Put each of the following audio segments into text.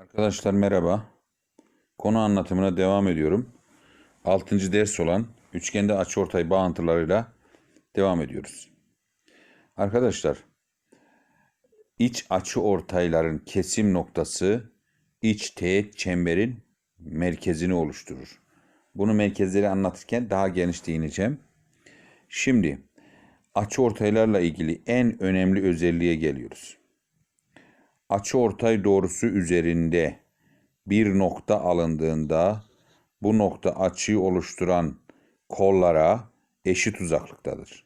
Arkadaşlar merhaba. Konu anlatımına devam ediyorum. 6. ders olan üçgende açıortay bağıntılarıyla devam ediyoruz. Arkadaşlar iç açıortayların kesim noktası iç teğet çemberin merkezini oluşturur. Bunu merkezleri anlatırken daha geniş değineceğim. Şimdi açıortaylarla ilgili en önemli özelliğe geliyoruz açıortay doğrusu üzerinde bir nokta alındığında bu nokta açıyı oluşturan kollara eşit uzaklıktadır.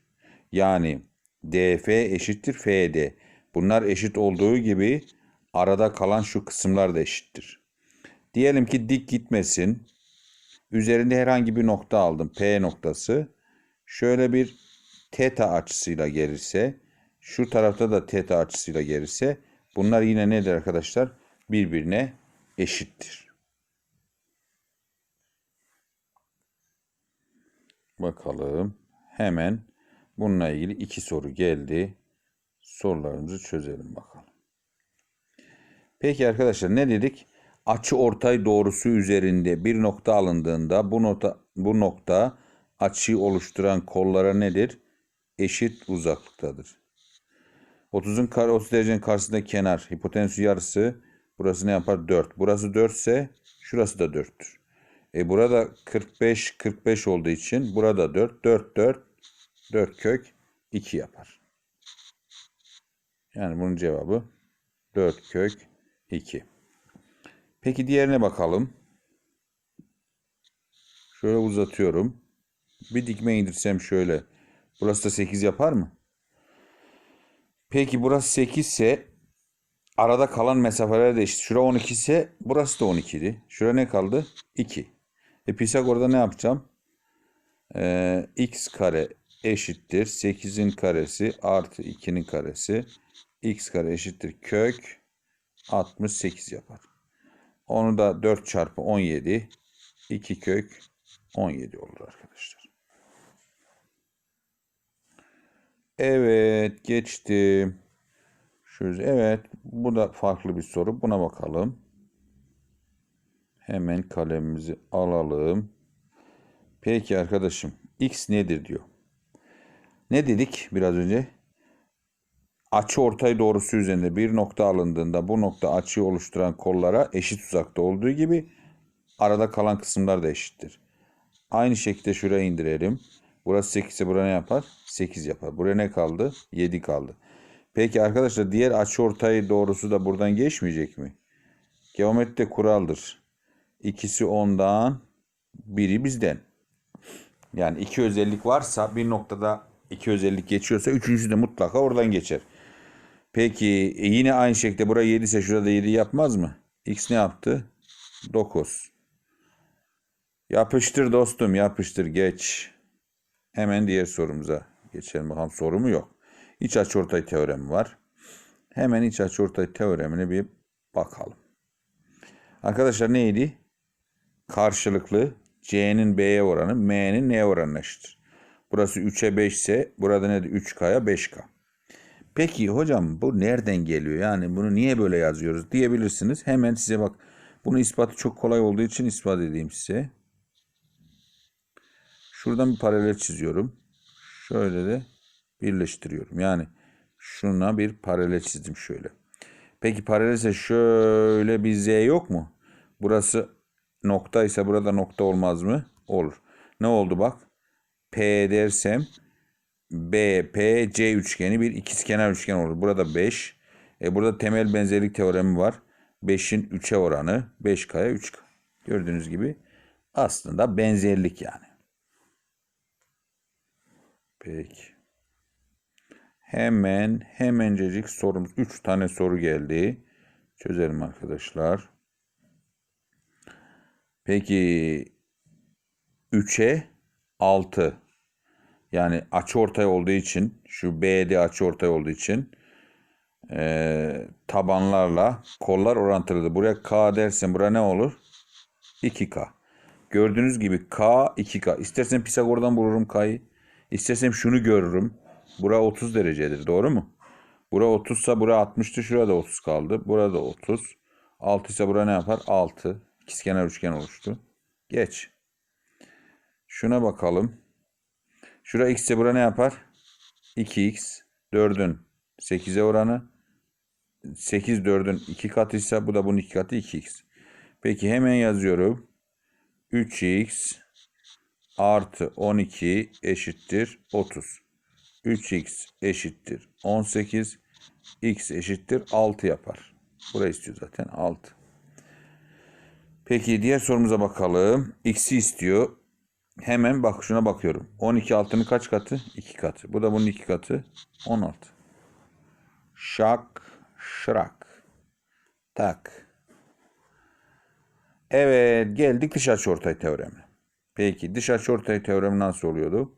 Yani DF eşittir FD. Bunlar eşit olduğu gibi arada kalan şu kısımlar da eşittir. Diyelim ki dik gitmesin. Üzerinde herhangi bir nokta aldım. P noktası. Şöyle bir teta açısıyla gelirse, şu tarafta da teta açısıyla gelirse Bunlar yine nedir arkadaşlar? Birbirine eşittir. Bakalım. Hemen bununla ilgili iki soru geldi. Sorularımızı çözelim bakalım. Peki arkadaşlar ne dedik? Açı ortay doğrusu üzerinde bir nokta alındığında bu nokta bu nokta açıyı oluşturan kollara nedir? Eşit uzaklıktadır. 30'un kare 30 derecenin karşısında kenar. Hipotenüsü yarısı. Burası ne yapar? 4. Burası 4 ise şurası da 4'tür. E burada 45 45 olduğu için burada 4 4 4 4 kök 2 yapar. Yani bunun cevabı 4 kök 2. Peki diğerine bakalım. Şöyle uzatıyorum. Bir dikme indirsem şöyle. Burası da 8 yapar mı? Peki burası 8 ise arada kalan mesafeler de eşit. Şura 12 ise burası da 12 idi. Şura ne kaldı? 2. E Pisagor'da ne yapacağım? Ee, x kare eşittir. 8'in karesi artı 2'nin karesi. x kare eşittir. Kök 68 yapar. Onu da 4 çarpı 17. 2 kök 17 olur arkadaşlar. Evet geçtim. Şöyle, evet bu da farklı bir soru. Buna bakalım. Hemen kalemimizi alalım. Peki arkadaşım x nedir diyor. Ne dedik biraz önce? Açı ortay doğrusu üzerinde bir nokta alındığında bu nokta açıyı oluşturan kollara eşit uzakta olduğu gibi arada kalan kısımlar da eşittir. Aynı şekilde şuraya indirelim. Burası 8 ise buraya ne yapar? 8 yapar. Buraya ne kaldı? 7 kaldı. Peki arkadaşlar diğer açıortay doğrusu da buradan geçmeyecek mi? Geometride kuraldır. İkisi ondan, biri bizden. Yani iki özellik varsa bir noktada iki özellik geçiyorsa üçüncüsü de mutlaka oradan geçer. Peki e yine aynı şekilde buraya 7 ise şurada 7 yapmaz mı? X ne yaptı? 9. Yapıştır dostum yapıştır geç. Hemen diğer sorumuza geçelim bakalım. Soru mu yok. İç açıortay teoremi var. Hemen iç açıortay teoremine bir bakalım. Arkadaşlar neydi? Karşılıklı C'nin B'ye oranı M'nin N'ye oranına eşittir. Burası 3'e 5 ise burada nedir? 3K'ya 5K. Peki hocam bu nereden geliyor? Yani bunu niye böyle yazıyoruz diyebilirsiniz. Hemen size bak. Bunun ispatı çok kolay olduğu için ispat edeyim size. Şuradan bir paralel çiziyorum. Şöyle de birleştiriyorum. Yani şuna bir paralel çizdim şöyle. Peki paralel ise şöyle bir z yok mu? Burası nokta ise burada nokta olmaz mı? Olur. Ne oldu bak? P dersem BPC üçgeni bir ikizkenar üçgen olur. Burada 5. E burada temel benzerlik teoremi var. 5'in 3'e oranı 5K'ya 3K. Gördüğünüz gibi aslında benzerlik yani. Peki. Hemen hemencecik sorumuz. 3 tane soru geldi. Çözelim arkadaşlar. Peki 3'e 6. Yani açı ortay olduğu için şu BD açı ortay olduğu için e, tabanlarla kollar orantılıdır. Buraya K dersen buraya ne olur? 2K. Gördüğünüz gibi K 2K. İstersen Pisagor'dan bulurum K'yı. İstesem şunu görürüm. Bura 30 derecedir. Doğru mu? Bura 30 ise bura 60'tı. Şurada 30 kaldı. Burada 30. 6 ise bura ne yapar? 6. İkizkenar üçgen oluştu. Geç. Şuna bakalım. Şura x ise bura ne yapar? 2x. 4'ün 8'e oranı. 8 4'ün 2 katı ise bu da bunun 2 katı 2x. Peki hemen yazıyorum. 3x artı 12 eşittir 30. 3x eşittir 18. x eşittir 6 yapar. Burayı istiyor zaten 6. Peki diğer sorumuza bakalım. X'i istiyor. Hemen bak şuna bakıyorum. 12 altının kaç katı? 2 katı. Bu da bunun 2 katı. 16. Şak, şırak. Tak. Evet geldik dış açıortay teoremi. Peki dış açıortay teoremi nasıl oluyordu?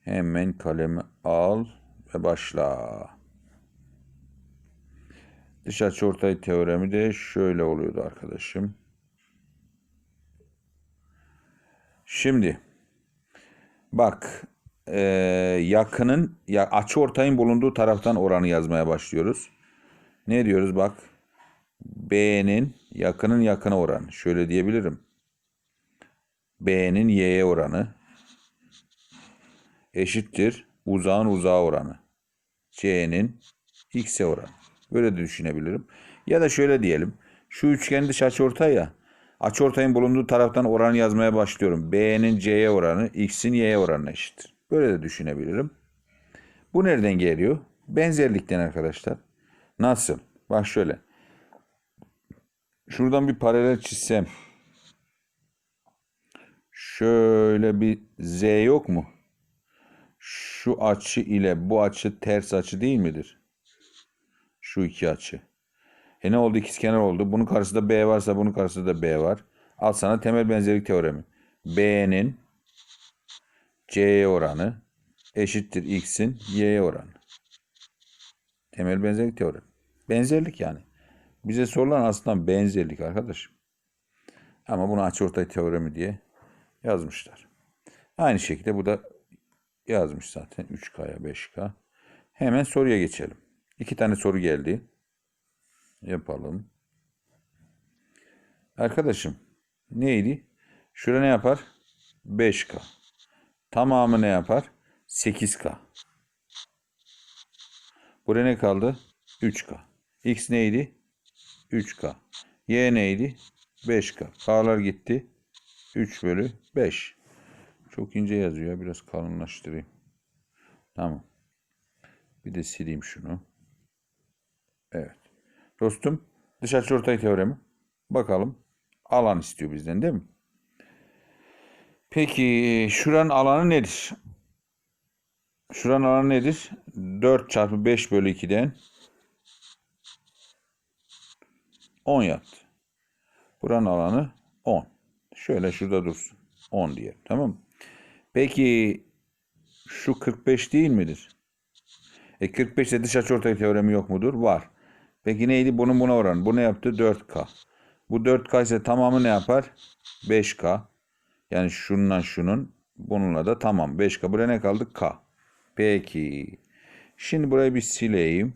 Hemen kalemi al ve başla. Dış açıortay teoremi de şöyle oluyordu arkadaşım. Şimdi bak e, yakının ya açı ortayın bulunduğu taraftan oranı yazmaya başlıyoruz. Ne diyoruz bak B'nin yakının yakına oranı. Şöyle diyebilirim. B'nin Y'ye oranı eşittir uzağın uzağa oranı. C'nin X'e oranı. Böyle de düşünebilirim. Ya da şöyle diyelim. Şu üçgen dış açıortay ya. Açıortayın bulunduğu taraftan oranı yazmaya başlıyorum. B'nin C'ye oranı, X'in Y'ye oranı eşittir. Böyle de düşünebilirim. Bu nereden geliyor? Benzerlikten arkadaşlar. Nasıl? Bak şöyle. Şuradan bir paralel çizsem. Şöyle bir Z yok mu? Şu açı ile bu açı ters açı değil midir? Şu iki açı. E ne oldu? İkizkenar oldu. Bunun karşısında B varsa bunun karşısında da B var. Al sana temel benzerlik teoremi. B'nin C'ye oranı eşittir X'in Y'ye oranı. Temel benzerlik teoremi. Benzerlik yani. Bize sorulan aslında benzerlik arkadaşım. Ama bunu açıortay teoremi diye yazmışlar. Aynı şekilde bu da yazmış zaten 3K'ya 5K. Hemen soruya geçelim. İki tane soru geldi. Yapalım. Arkadaşım neydi? Şura ne yapar? 5K. Tamamı ne yapar? 8K. Buraya ne kaldı? 3K. X neydi? 3K. Y neydi? 5K. K'lar gitti. 3 bölü 5. Çok ince yazıyor. Biraz kalınlaştırayım. Tamam. Bir de sileyim şunu. Evet. Dostum dış açıortay teoremi. Bakalım. Alan istiyor bizden değil mi? Peki şuranın alanı nedir? Şuranın alanı nedir? 4 çarpı 5 bölü 2'den 10 yaptı. Buranın alanı 10. Şöyle şurada dursun. 10 diye. Tamam? Peki şu 45 değil midir? E 45 de dış açıortay teoremi yok mudur? Var. Peki neydi? Bunun buna oranı. Bu ne yaptı? 4K. Bu 4K ise tamamı ne yapar? 5K. Yani şununla şunun. Bununla da tamam. 5K. Buraya ne kaldı? K. Peki. Şimdi burayı bir sileyim.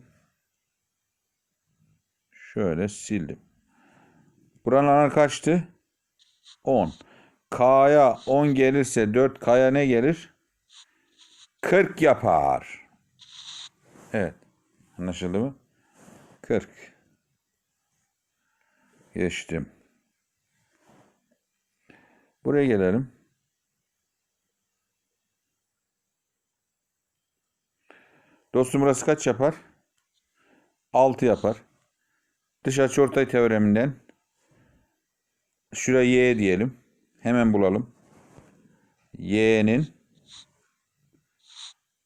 Şöyle sildim. Buranın kaçtı? 10. K'ya 10 gelirse 4K'ya ne gelir? 40 yapar. Evet. Anlaşıldı mı? 40. Geçtim. Buraya gelelim. Dostum burası kaç yapar? 6 yapar. Dış açıortay teoreminden şuraya y diyelim. Hemen bulalım. y'nin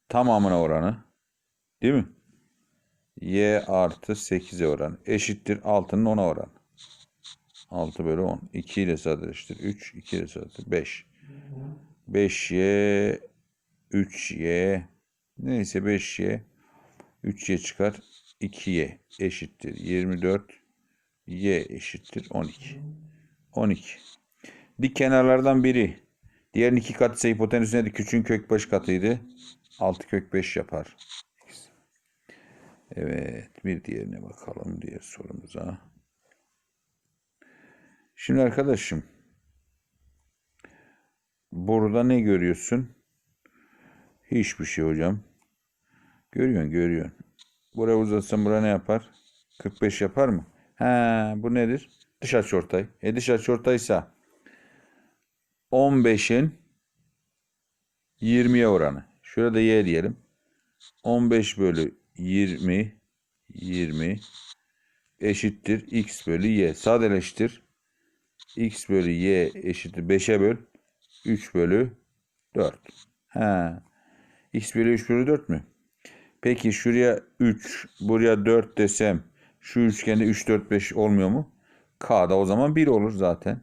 tamamına oranı değil mi? y artı 8'e oran eşittir 6'nın 10'a oranı. 6 bölü 10. 2 ile sadeleştir. 3. 2 ile sadeleştir. 5. 5y 3y neyse 5y 3y çıkar. 2y eşittir. 24 y eşittir. 12. 12. Dik kenarlardan biri. Diğerinin iki katı ise hipotenüs nedir? Küçüğün kök 5 katıydı. 6 kök 5 yapar. Evet. Bir diğerine bakalım. Diğer sorumuza. Şimdi arkadaşım burada ne görüyorsun? Hiçbir şey hocam. Görüyorsun görüyorsun. Buraya uzatsam buraya ne yapar? 45 yapar mı? Ha, bu nedir? Dış açıortay. E dış açıortaysa 15'in 20'ye oranı. Şurada y diyelim. 15 bölü 20 20 eşittir x bölü y. Sadeleştir. x bölü y eşittir 5'e böl. 3 bölü 4. Ha. x bölü 3 bölü 4 mü? Peki şuraya 3, buraya 4 desem şu üçgende 3, 4, 5 olmuyor mu? K da o zaman 1 olur zaten.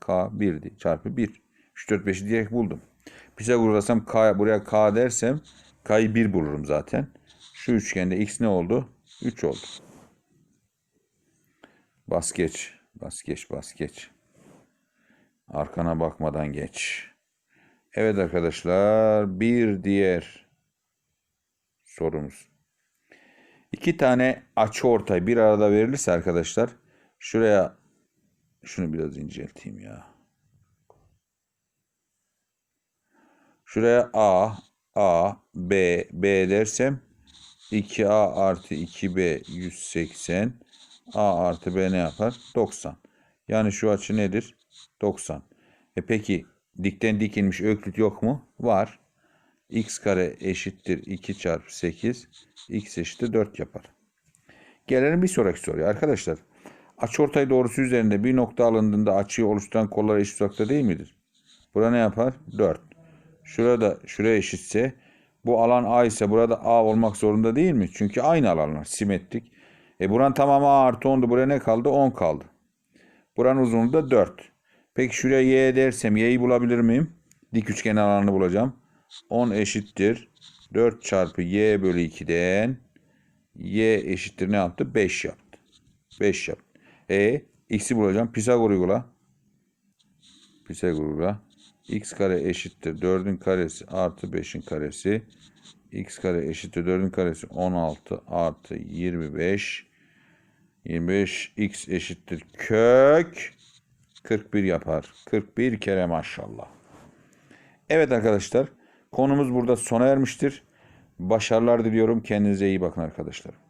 K 1'di çarpı 1. 3, 4, 5'i direkt buldum. Pisagor'lasam K, buraya K dersem K'yı 1 bulurum zaten. Şu üçgende X ne oldu? 3 oldu. Bas geç. Bas geç, bas geç. Arkana bakmadan geç. Evet arkadaşlar bir diğer sorumuz. İki tane açı ortay bir arada verilirse arkadaşlar şuraya şunu biraz incelteyim ya. Şuraya A, A, B, B dersem 2A artı 2B 180 A artı B ne yapar? 90. Yani şu açı nedir? 90. E peki dikten dikilmiş öklüt yok mu? Var. x kare eşittir 2 çarpı 8. x eşittir 4 yapar. Gelelim bir sonraki soruya. Arkadaşlar açıortay doğrusu üzerinde bir nokta alındığında açıyı oluşturan kollar eşit uzakta değil midir? Bura ne yapar? 4. Şurada şuraya eşitse bu alan A ise burada A olmak zorunda değil mi? Çünkü aynı alanlar simetrik. E buranın tamamı A artı 10'du. Buraya ne kaldı? 10 kaldı. Buranın uzunluğu da 4. Peki şuraya Y dersem Y'yi bulabilir miyim? Dik üçgen alanını bulacağım. 10 eşittir. 4 çarpı Y bölü 2'den Y eşittir ne yaptı? 5 yaptı. 5 yaptı. E x'i bulacağım. Pisagor uygula. Pisagor uygula. x kare eşittir 4'ün karesi artı 5'in karesi. x kare eşittir 4'ün karesi 16 artı 25. 25 x eşittir kök 41 yapar. 41 kere maşallah. Evet arkadaşlar konumuz burada sona ermiştir. Başarılar diliyorum. Kendinize iyi bakın arkadaşlar.